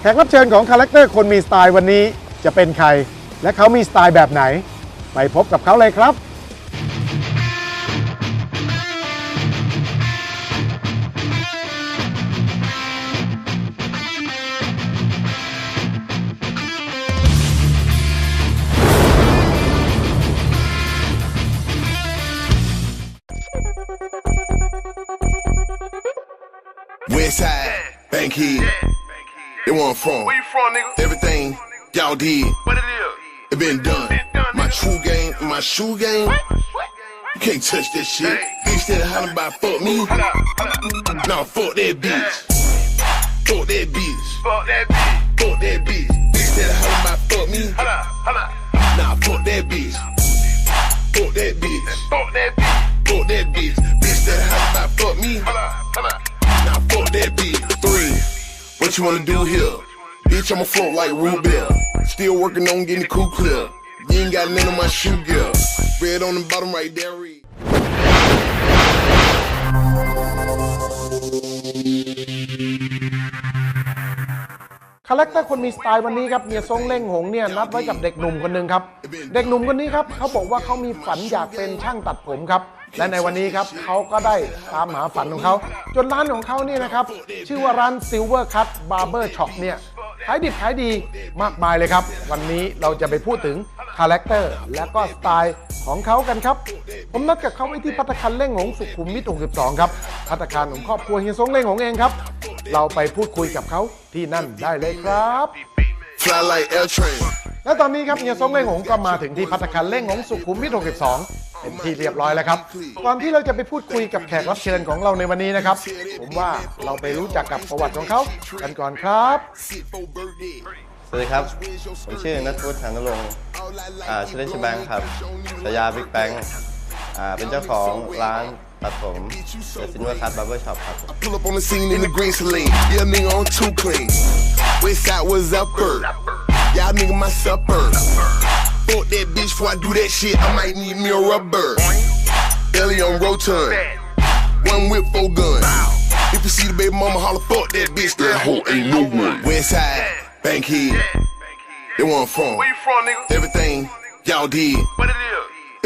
แขกรับเชิญของคาแรคเตอร์คนมีสไตล์วันนี้จะเป็นใคร และเขามีสไตล์แบบไหน ไปพบกับเขาเลยครับ Westside, Bankhead. They where from. Where you from, nigga? Everything y'all did, What it is? it been done. Been done, My nigga. true game, my shoe game. You can't touch that shit. Bitch that hollering about fuck me. Hold up, hold up. Nah, fuck that bitch. Fuck that bitch. Fuck that bitch. Fuck that bitch. Bitch that hollering about fuck me. Hold up, hold up. You wanna do here? Bitch, I'ma float like Beer. Still working on getting the cool clear. You ain't got none of my shoe gear. Red on the bottom right there. คาแรคเตอร์คนมีสไตล์วันนี้ครับเมียทรงเล่งหงเนี่ยนัดไว้กับเด็กหนุ่มคนหนึ่งครับ เด็กหนุ่มคนนี้ครับเขาบอกว่าเขามีฝันอยากเป็นช่างตัดผมครับ และในวันนี้ครับเขาก็ได้ตามหาฝันของเขา จนร้านของเขาเนี่ยนะครับ ชื่อว่าร้าน Silver Cut Barber Shop เนี่ยขายดิบขายดีมากมายเลยครับ วันนี้เราจะไปพูดถึงคาแรคเตอร์และก็สไตล์ของเขากันครับ ผมนัดกับเขาไว้ที่พัตตาคารเล่งหงสุขุมวิท 62 ครับพัตตาคารของครอบครัวเฮียทรงเล่งหงเองครับ เราไปพูดคุยกับเขาที่นั่นได้เลยครับ Fly like L train. และตอนนี้ครับเฮียซงเล่งหงก็มาถึงที่พัตตาคารเล่งหงสุขุมวิท62 เป็นที่เรียบร้อยแล้วครับ ก่อนที่เราจะไปพูดคุยกับแขกรับเชิญของเราในวันนี้นะครับ ผมว่าเราไปรู้จักกับประวัติของเขากันก่อนครับ Sit for birthday. สวัสดีครับ ผมชื่อนัทวุฒิหานุรงค์อ่าชื่อเล่นชื่อแบงค์ครับฉายาบิ๊กแบงค์อ่าเป็นเจ้าของร้าน ตัดผมเดอะซินเวอร์คัทบาร์เบอร์ช็อปครับ Pull up on the scene in the green saline. Yeah, nigga on too clean. West side was upper. Y'all nigga my supper. Fuck that bitch before I do that shit. I might need me a rubber. Belly on rotund. One whip, four gun. If you see the baby mama holler, fuck that bitch. That hoe ain't no one. West side, Bankhead. They where I'm from. Where you from, nigga? Everything y'all did, What it is?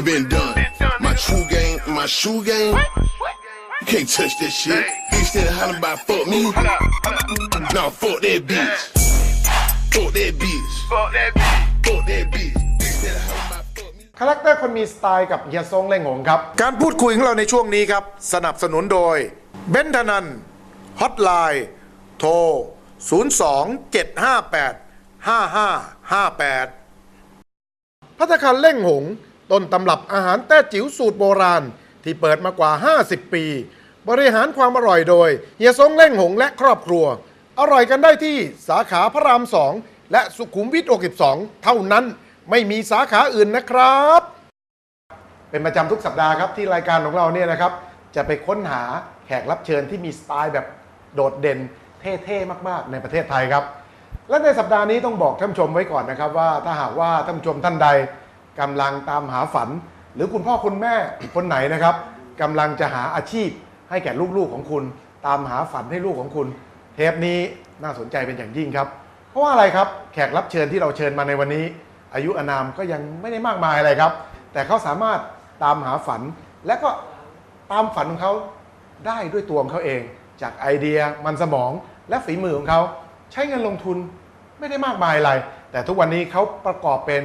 It been done. My true game, my shoe game. You can't touch that shit. Bitch that hollering about fuck me. Hold up, hold up. Nah, fuck that bitch. Fuck that bitch. Fuck that bitch. Fuck that bitch. Bitch that hollering about fuck me. คาแรคเตอร์คนมีสไตล์กับเฮียซงเล่งหงครับ การพูดคุยของเราในช่วงนี้ครับ สนับสนุนโดยเบนทนันฮอตไลน์โทร 02-758-5558 พัตตาคารเล่งหง ต้นตำรับอาหารแต้จิ๋วสูตรโบราณ ที่เปิดมากว่า 50 ปี บริหารความอร่อยโดย เฮียซงเล่งหงและครอบครัว อร่อยกันได้ที่สาขาพระราม2และสุขุมวิท62 เท่านั้นไม่มีสาขาอื่นนะครับ เป็นประจำทุกสัปดาห์ครับที่รายการของเราเนี่ยนะครับ จะไปค้นหาแขกรับเชิญที่มีสไตล์แบบโดดเด่นเท่ๆมากๆ ในประเทศไทยครับ และในสัปดาห์นี้ต้องบอกท่านชมไว้ก่อนนะครับว่าถ้าหากว่าท่านชมท่านใด กำลังตามหาฝัน หรือคุณพ่อคุณแม่คนไหนนะครับกำลังจะหาอาชีพให้แก่ลูกๆของคุณ ตามหาฝันให้ลูกของคุณ เทปนี้น่าสนใจเป็นอย่างยิ่งครับ เพราะว่าอะไรครับแขกรับเชิญที่เราเชิญมาในวันนี้ อายุอานามก็ยังไม่ได้มากมายอะไรครับ แต่เขาสามารถตามหาฝัน และก็ตามฝันของเขาได้ด้วยตัวของเขาเอง จากไอเดียมันสมองและฝีมือของเขา ใช้เงินลงทุนไม่ได้มากมายอะไร แต่ทุกวันนี้เขาประกอบเป็น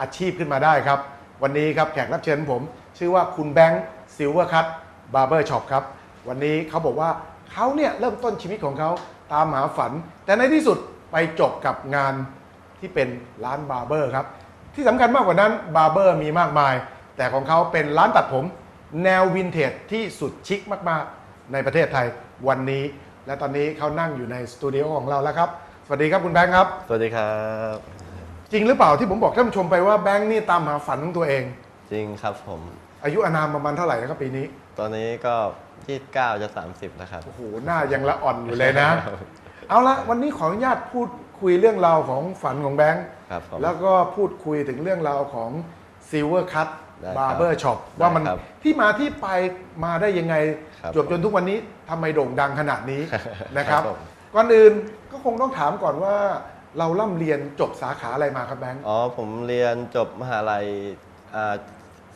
อาชีพขึ้นมาได้ครับ วันนี้ครับแขกรับเชิญผม ชื่อว่าคุณแบงค์ซิลเวอร์คัตบาร์เบอร์ช็อปครับ วันนี้เขาบอกว่าเขาเนี่ยเริ่มต้นชีวิตของเขาตามหาฝัน แต่ในที่สุดไปจบกับงานที่เป็นร้านบาร์เบอร์ครับ ที่สำคัญมากกว่านั้นบาร์เบอร์มีมากมาย แต่ของเขาเป็นร้านตัดผมแนววินเทจที่สุดชิคมากๆ ในประเทศไทยวันนี้ และตอนนี้เขานั่งอยู่ในสตูดิโอของเราแล้วครับ สวัสดีครับคุณแบงค์ครับ สวัสดีครับ จริงหรือเปล่าที่ผมบอกท่านผู้ชมไปว่าแบงค์นี่ตามหาฝันของตัวเอง จริงครับผม อายุอานามประมาณเท่าไหร่นะครับปีนี้ ตอนนี้ก็ 29 จะ 30นะครับ โอ้โหหน้ายังละอ่อนอยู่เลยนะ เอาละวันนี้ขออนุญาตพูดคุยเรื่องราวของฝันของแบงค์ครับผม แล้วก็พูดคุยถึงเรื่องราวของ Silver Cut ได้ครับ Barber Shop ว่ามันได้ครับที่มาที่ไปมาได้ยังไงครับจบจนทุกวันนี้ทำไมโด่งดังขนาดนี้ นะครับ ครับผม ก่อนอื่นก็คงต้องถามก่อนว่า เราล่ำเรียนจบสาขาอะไรมาครับแบงค์อ๋อผมเรียนจบมหาลัยอ่า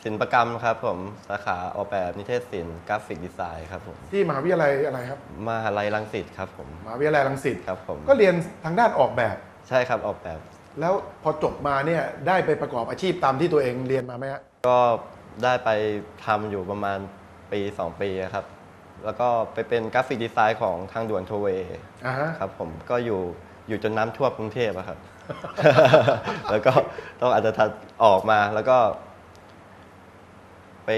ศิลปกรรมครับผมสาขาออกแบบนิเทศศิลป์กราฟิกดีไซน์ครับผมที่มหาวิทยาลัยอะไรครับมหาลัยรังสิตครับผมมหาวิทยาลัยรังสิตครับผมก็เรียนทางด้านออกแบบ ใช่ครับออกแบบ แล้วพอจบมาเนี่ยได้ไปประกอบอาชีพตามที่ตัวเองเรียนมาไหมฮะก็ได้ไปทำอยู่ประมาณปี 2 ปีครับ แล้วก็ไปเป็นกราฟิกดีไซน์ของทางด่วนโทเวย์อ่าฮะ ครับผมก็อยู่ อยู่จนน้ำท่วมกรุงเทพอะครับ แล้วก็ต้องอาจจะทัดออกมาแล้วก็ ไป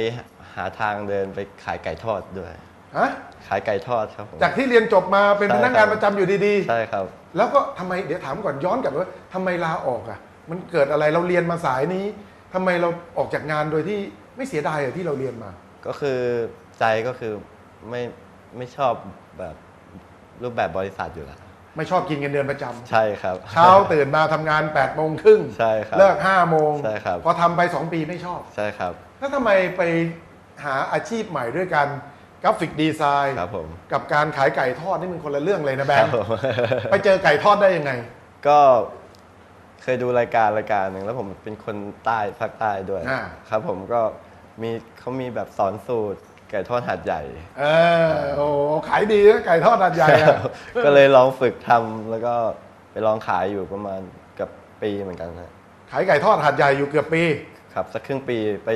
หาทางเดินไปขายไก่ทอดด้วย ฮะขายไก่ทอดครับผม จากที่เรียนจบมาเป็นใช่พนักงานครับประจำอยู่ดีใช่ครับ ๆ แล้วก็ทำไมเดี๋ยวถามก่อนย้อนกลับว่าทำไมลาออกอะ มันเกิดอะไรเราเรียนมาสายนี้ทำไมเราออกจากงานโดยที่ไม่เสียดายอะที่เราเรียนมา ก็คือใจก็คือไม่ไม่ชอบแบบรูปแบบบริษัทอยู่แล้ว ไม่ชอบกินเงินเดือนประจำใช่ครับ เช้าตื่นมาทำงาน8ปดโมงครึ่งใช่ครับเลิก5้าโมงใช่ครับ พอทำไป 2 ปีไม่ชอบ ใช่ครับแล้วทำไมไปหาอาชีพใหม่ด้วยกันกราฟิกดีไซน์ครับผมกับการขายไก่ทอดนี่มันคนละเรื่องเลยนะแบครังบค์ผม ไปเจอไก่ทอดได้ยังไง ก็เคยดูรายการรายการหนึ่งแล้วผมเป็นคนใต้ภาคใต้ด้วย อ่า ครับผมก็มีเขามีแบบสอนสูตร ไก่ทอดหัดใหญ่ เออโอ้โหขายดีนะไก่ทอดอันใหญ่อะก็เลยลองฝึกทำแล้วก็ไปลองขายอยู่ประมาณเกับปีเหมือนกันนะขายไก่ทอดหัดใหญ่อยู่เกือบปี ครับสักครึ่งปีไป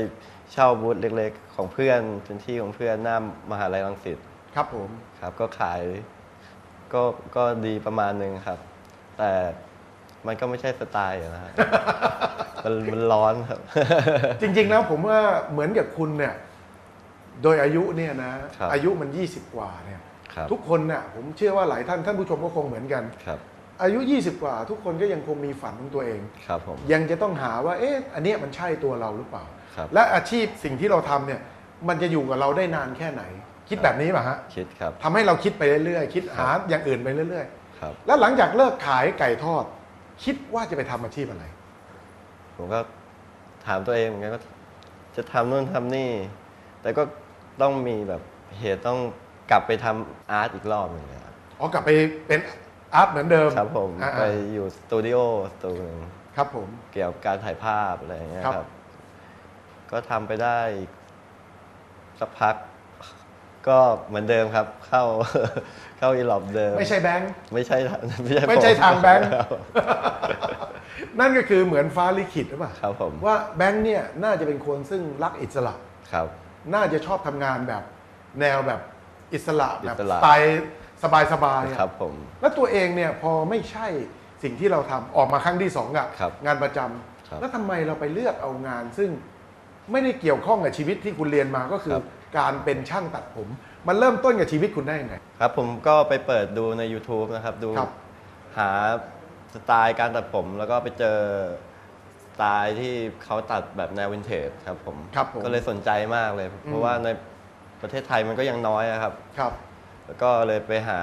เช่าบูธเล็กๆ ของเพื่อนพื้นที่ของเพื่อนหน้ามหาลัยรังสิตครับผม ครับ ก็ขายก็ก็ดีประมาณหนึ่งครับ แต่มันก็ไม่ใช่สไตล์อะนะฮะ มันมันร้อนครับ จริงๆแล้วผมว่าเหมือนกับคุณเนี่ย โดยอายุเนี่ยนะ ครับอายุมัน 20 กว่าเนี่ยครับทุกคนเนี่ยผมเชื่อว่าหลายท่านท่านผู้ชมก็คงเหมือนกัน ครับอายุ 20 กว่า ทุกคนก็ยังคงมีฝันของตัวเอง ครับผม ยังจะต้องหาว่า เอ๊ะ อันเนี้ยมันใช่ตัวเราหรือเปล่า ครับ และอาชีพสิ่งที่เราทำเนี่ย มันจะอยู่กับเราได้นานแค่ไหน คิดแบบนี้ป่ะฮะคิดครับ ทำให้เราคิดไปเรื่อยๆ คิดหาอย่างอื่นไปเรื่อยครับ ๆ แล้วหลังจากเลิกขายไก่ทอด คิดว่าจะไปทำอาชีพอะไร ผมก็ถามตัวเองเหมือนกันก็จะทำนู่นทำนี่ แต่ก็ ต้องมีแบบเหตุต้องกลับไปทำอาร์ตอีกรอบหนึ่งนะครับอ๋อกลับไปเป็นอาร์ตเหมือนเดิมครับผมอ่าๆไปอยู่สตูดิโอสตูหนึ่งครับผม เกี่ยวกับการถ่ายภาพอะไรอย่างเงี้ยครับ ครับ ก็ทำไปได้สักพัก ก็เหมือนเดิมครับ เข้า เข้าอีหลอบเดิม ไม่ใช่แบงค์ ไม่ใช่ทางไม่ใช่ไม่ใช่ผทางแบงค์ ครับ นั่นก็คือเหมือนฟ้าลิขิตหรือเปล่าครับผม ว่าแบงค์เนี่ยน่าจะเป็นคนซึ่งรักอิสระ ครับ น่าจะชอบทำงานแบบแนวแบบอิสระแบบอิสระสไตล์สบายๆอะครับผม แล้วตัวเองเนี่ยพอไม่ใช่สิ่งที่เราทำออกมาครั้งที่สองอะครับงานประจำครับ แล้วทำไมเราไปเลือกเอางาน ซึ่งไม่ได้เกี่ยวข้องกับชีวิตที่คุณเรียนมาก็คือครับการเป็นช่างตัดผม มันเริ่มต้นกับชีวิตคุณได้ยังไง ครับผมก็ไปเปิดดูใน YouTube นะครับ ดูครับ หาสไตล์การตัดผมแล้วก็ไปเจอส ไตล์ที่เขาตัดแบบแนววินเทจครับผม ครับผมก็เลยสนใจมากเลย เพราะว่าในประเทศไทยมันก็ยังน้อยอะครับ ครับ แล้วก็เลยไปหา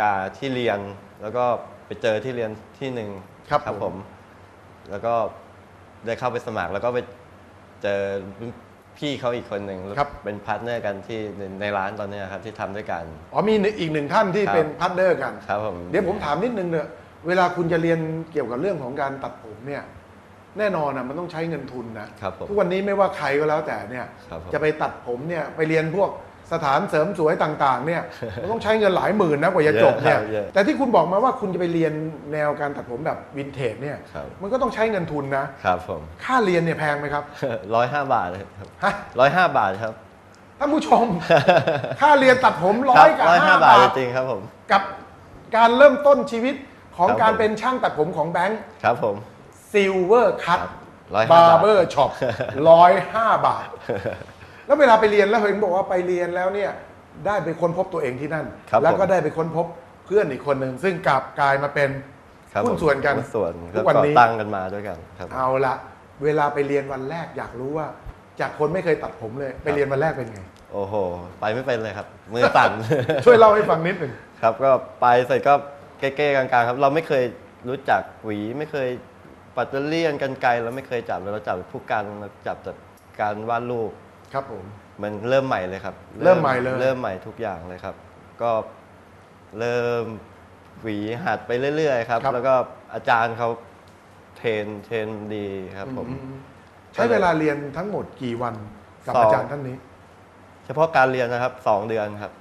การที่เรียน แล้วก็ไปเจอที่เรียนที่หนึ่งครับผมผม แล้วก็ได้เข้าไปสมัครแล้วก็ไปเจอพี่เขาอีกคนหนึ่งครับ เป็นพาร์ทเนอร์กันที่ในในร้านตอนเนี้ยครับที่ทำด้วยกัน อ๋อมีอีกหนึ่งท่านที่ครับ เป็นพาร์ทเนอร์กัน ครับผม เดี๋ยวผมถามนิดนึงเนอะเวลาคุณจะเรียนเกี่ยวกับเรื่องของการตัดผมเนี่ย แน่นอนนะมันต้องใช้เงินทุนนะครับผมทุกวันนี้ไม่ว่าใครก็แล้วแต่เนี่ยครับผมจะไปตัดผมเนี่ยไปเรียนพวกสถานเสริมสวยต่างๆเนี่ยมันต้องใช้เงินหลายหมื่นนะกว่าจะจบเนี่ยเยอะครับเยอะแต่ที่คุณบอกมาว่าคุณจะไปเรียนแนวการตัดผมแบบวินเทจเนี่ยครับ มันก็ต้องใช้เงินทุนนะครับผม ค่าเรียนเนี่ยแพงไหมครับร้อยห้าบาทเลยครับฮะ ร้อยห้าบาทครับท่านผู้ชม ค่าเรียนตัดผมร้คอยกับร้อยห้าห้าบาบาททจริงๆครับผม กับการเริ่มต้นชีวิตของครับการผม เป็นช่างตัดผมของแบงค์ ครับผม ซิลเวอร์คัตครับ105บาบาทร์เบอร์ช็อปร้อยห้าบาท แล้วเวลาไปเรียนแล้วเห็นบอกว่าไปเรียนแล้วเนี่ยได้ไปค้นพบตัวเองที่นั่นครับแล้วก็ผมได้ไปค้นพบเพื่อนอีกคนหนึ่งซึ่งกลับกลายมาเป็นครับหุ้นผมส่วนกันหุ้นส่วนทุก็กวันก่อนี้ตั้งกันมาด้วยกันครับเอาละเวลาไปเรียนวันแรกอยากรู้ว่า จากคนไม่เคยตัดผมเลย ไปเรียนวันแรกเป็นไง โอ้โห ไปไม่เป็นเลยครับ มือสั่นช่วยเล่าให้ฟังนิดหนึ่งครับ ก็ไปเสร็จก็เก้ๆกลางๆครับ เราไม่เคยรู้จักหวีไม่เคย ปัตเตอร์เลียนกันไกลเราไม่เคยจับเลยเราจับผู้กันเราจับจากการวาดรูปครับผม มันเริ่มใหม่เลยครับเริ่มใหม่เลย เริ่มใหม่ทุกอย่างเลยครับ ก็เริ่มหวีหัดไปเรื่อยๆครับ ครับ แล้วก็อาจารย์เขาเทรนเทรนดีครับผมใช้เวลาเรียนทั้งหมดกี่วันกับสอง อาจารย์ท่านนี้เฉพาะการเรียนนะครับสองเดือนครับ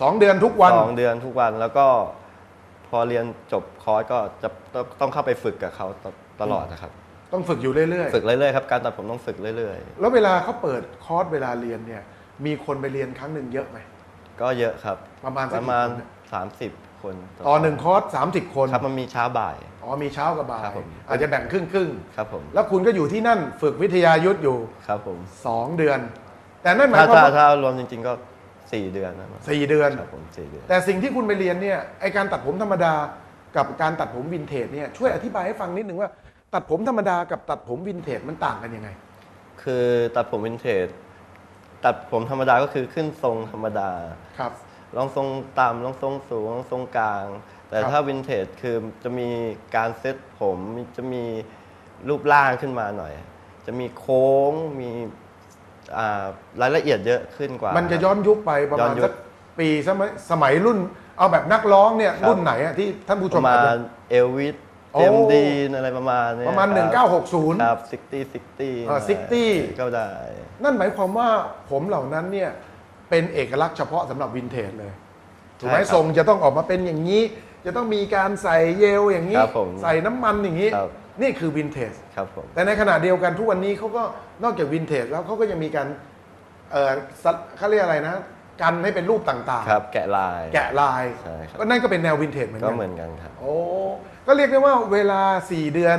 สองเดือนทุกวัน สองเดือนทุกวันแล้วก็ พอเรียนจบคอร์สก็จะต้องต้องเข้าไปฝึกกับเขาตตลอดนะครับ ต้องฝึกอยู่เรื่อยฝึกเรื่อยๆครับการตัดผมต้องฝึกเรื่อยๆ แล้วเวลาเขาเปิดคอร์สเวลาเรียนเนี่ย มีคนไปเรียนครั้งหนึ่งเยอะไหมๆก็เยอะครับ ประมาณสัปกระมาณกี่คนเนี่ย30 คนต่อหนึ่งคอร์สสามสิบคนครับมันมีเช้าบ่าย อ๋อมีเช้ากับบ่ายครับผม อาจจะแบ่งครึ่งครึ่งครับผมๆแล้วคุณก็อยู่ที่นั่นฝึกวิทยายุทธอยู่ครับผมสองเดือน แต่นั่นหมายถ้าความถ้าว่า ถ้ารวมจริง ๆ ก็ สี่เดือนนะสี่เดือน ครับผมสี่เดือน แต่สิ่งที่คุณไปเรียนเนี่ยไอการตัดผมธรรมดากับการตัดผมวินเทจเนี่ยช่วยอธิบายให้ฟังนิดนึงว่า ตัดผมธรรมดากับตัดผมวินเทจมันต่างกันยังไง คือตัดผมวินเทจตัดผมธรรมดาก็คือขึ้นทรงธรรมดา ครับลองทรงต่ำลองทรงสูงลองทรงกลาง แต่ครับ ถ้าวินเทจคือจะมีการเซ็ตผมจะมีรูปร่างขึ้นมาหน่อย จะมีโค้งมี อ่ารายละเอียดเยอะขึ้นกว่า มันจะย้อนยุคไปประย้อมาณนยุค สักปีสมัยสมัยรุ่น เอาแบบนักร้องเนี่ยครับรุ่นไหนอะที่ท่านผู้ชปมระมาอาจณจะ เอลวิสโอ้ เจมดีนอะไรประมาณเนี้ยประมาณ คบ 1960 ครับซิกตี้ซิกตี้เออ60 ก็ได้ นั่นหมายความว่าผมเหล่านั้นเนี่ยเป็นเอกลักษณ์เฉพาะสำหรับวินเทจเลยถูกไหมใช่ครับทรงจะต้องออกมาเป็นอย่างนี้ จะต้องมีการใส่เยลอย่างนี้ ครับผมใส่น้ำมันอย่างนี้ ครับ นี่คือวินเทจครับผม แต่ในขณะเดียวกันทุกวันนี้เขาก็นอกจากวินเทจแล้วเขาก็ยังมีการเออสัตเขาเรียกอะไรนะ กันให้เป็นรูปต่างครับ แกะลายๆแกะลายใช่ครับ ก็นั่นก็เป็นแนววินเทจเหมือนก็กัน เหมือนกันครับ โอ้ ก็เรียกได้ว่าเวลา 4 เดือน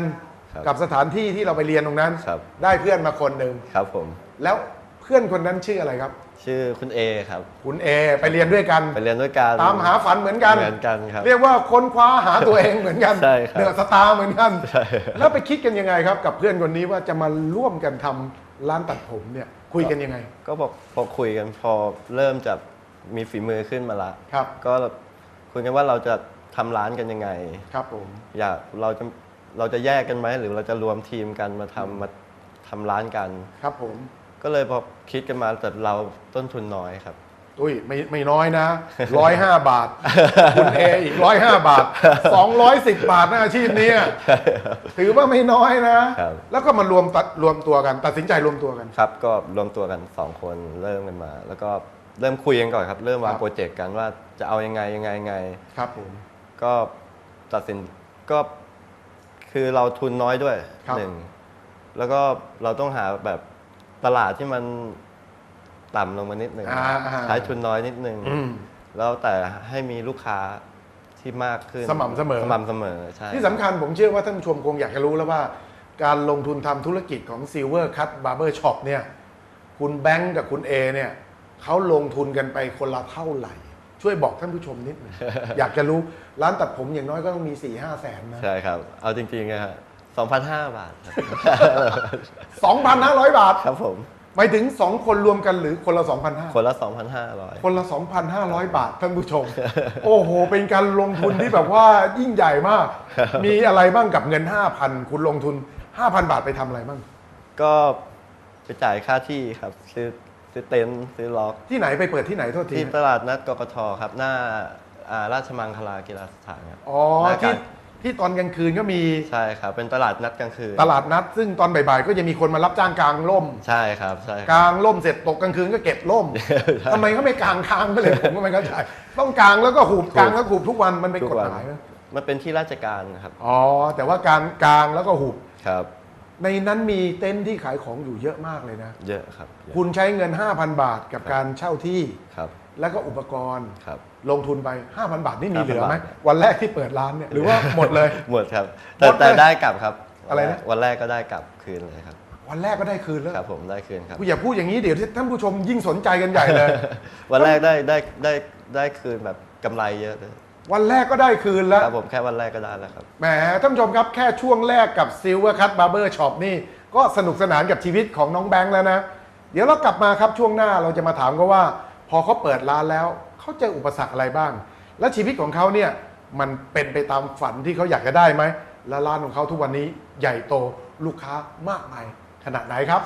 ครับกับสถานที่ที่เราไปเรียนตรงนั้น ครับ ได้เพื่อนมาคนหนึ่ง ครับผม แล้วเพื่อนคนนั้นชื่ออะไรครับ ชื่อคุณเอครับ คุณเอไปเรียนด้วยกัน ไปเรียนด้วยกันตามหาฝันเหมือนกัน เหมือนกันครับ เรียกว่าค้นคว้าหาตัวเองเหมือนกันใช่ครับเดือดสตาร์เหมือนกันใช่ครับแล้วไปคิดกันยังไงครับ กับเพื่อนคนนี้ว่าจะมาร่วมกันทำร้านตัดผมเนี่ย คุยกันยังไง ก็บอกพอคุยกันพอเริ่มจะมีฝีมือขึ้นมาละครับ ก็คุยกันว่าเราจะทำร้านกันยังไง ครับผม อยากเราจะเราจะแยกกันไหมหรือเราจะรวมทีมกันมาทำมาทำร้านกัน ครับผม ก็เลยพอคิดกันมาแต่เราต้นทุนน้อยครับ อุ้ยไม่ไม่น้อยนะร้อยห้าบาท คุณเออีกร้อยห้าบาทสองร้อยสิบบาทนะอาชีพนี้ถือว่าไม่น้อยนะ ครับ แล้วก็มารวมตัดรวมตัวกัน ตัดสินใจรวมตัวกัน ครับ ก็รวมตัวกันสองคนเริ่มกันมา แล้วก็เริ่มคุยกันก่อนครับ เริ่มวางครับ โปรเจกต์กันว่าจะเอายังไงยังไงยังไง ครับผม ก็ตัดสินก็คือเราทุนน้อยด้วยครับ หนึ่งแล้วก็เราต้องหาแบบ ตลาดที่มันต่ำลงมานิดหนึ่งอ่าอ่าใช้ทุนน้อยนิดหนึ่งอืม แล้วแต่ให้มีลูกค้าที่มากขึ้นสม่ำเสมอ สม่ำเสมอใช่ ที่สำคัญผมเชื่อว่าท่านผู้ชมคงอยากจะรู้แล้วว่า การลงทุนทำธุรกิจของ Silver Cut Barber Shop เนี่ยคุณแบงก์กับคุณเอเนี่ยเขาลงทุนกันไปคนละเท่าไหร่ ช่วยบอกท่านผู้ชมนิดหนึง อยากจะรู้ร้านตัดผมอย่างน้อยก็ต้องมี4ี่ห้าแสนนะ ใช่ครับ เอาจริงๆนะฮะ สองพันห้าบาทครับ 2,500 บาท ครับผม หมายถึง 2 คนรวมกันหรือคนละ 2,500 คนละสองพันห้าร้อยคนละ 2,500 บาทท่านผู้ชม โอ้โห เป็นการลงทุนที่แบบว่ายิ่งใหญ่มาก มีอะไรบ้างกับเงิน 5,000 คุณลงทุน 5,000 บาทไปทำอะไรบ้าง ก็ไปจ่ายค่าที่ครับ ซื้อซื้อเต็นท์ซื้อล็อก ที่ไหนไปเปิดที่ไหนโทษทีที่ตลาดนัดกกทครับ หน้าอ่าราชมังคลากีฬาสถานครับอ๋อหน้าที่การ ที่ตอนกลางคืนก็มีใช่ครับ เป็นตลาดนัดกลางคืนตลาดนัด ซึ่งตอนบ่ายๆก็จะมีคนมารับจ้างกลางร่ม ใช่ครับใช่คกรับ ลางร่มเสร็จตกกลางคืนก็เก็บร่มทำไมเขาไม่กลางค้างไปเลย ผมก็ไม่เข้าใจต้องกลางแล้วก็หูบกลางแล้วหูบทุกวันมันเป็นทุกกฎวัน หมายนะมันเป็นที่ราชการครับอ๋อแต่ว่าการกลางแล้วก็หูบครับ ในนั้นมีเต็นท์ที่ขายของอยู่เยอะมากเลยนะ เยอะครับเยอะคุณใช้เงิน 5,000 บาทกับการเช่าที่ ครับแล้วก็อุปกรณ์ ครับ ลงทุนไป 5,000 บาทนี่มี5,000เหลือไหมบาทวันแรกที่เปิดร้านเนี่ยหรือว่าหมดเลย หมดครับ แต่หมดเลยแต่ได้กลับครับอะไรนะ วันแรกก็ได้กลับคืนเลยครับ วันแรกก็ได้คืนแล้วครับผมได้คืนครับ อย่าพูดอย่างนี้เดี๋ยวท่านผู้ชมยิ่งสนใจกันใหญ่เลย วันแรกได้ได้ได้ได้คืนแบบกำไรเยอะเลยวันแรกก็ได้คืนแล้ว ครับผมแค่วันแรกก็ได้แล้วครับ แหมท่านผู้ชมครับแค่ช่วงแรกกับ Silver Cut Barber Shop นี่ ก็สนุกสนานกับชีวิตของน้องแบงค์แล้วนะ เดี๋ยวเรากลับมาครับช่วงหน้าเราจะมาถามเขาว่า พอเขาเปิดร้านแล้ว เขาเจออุปสรรคอะไรบ้าง และชีวิตของเขาเนี่ยมันเป็นไปตามฝันที่เขาอยากจะได้ไหมและร้านของเขาทุกวันนี้ใหญ่โตลูกค้ามากมายขนาดไหนครับ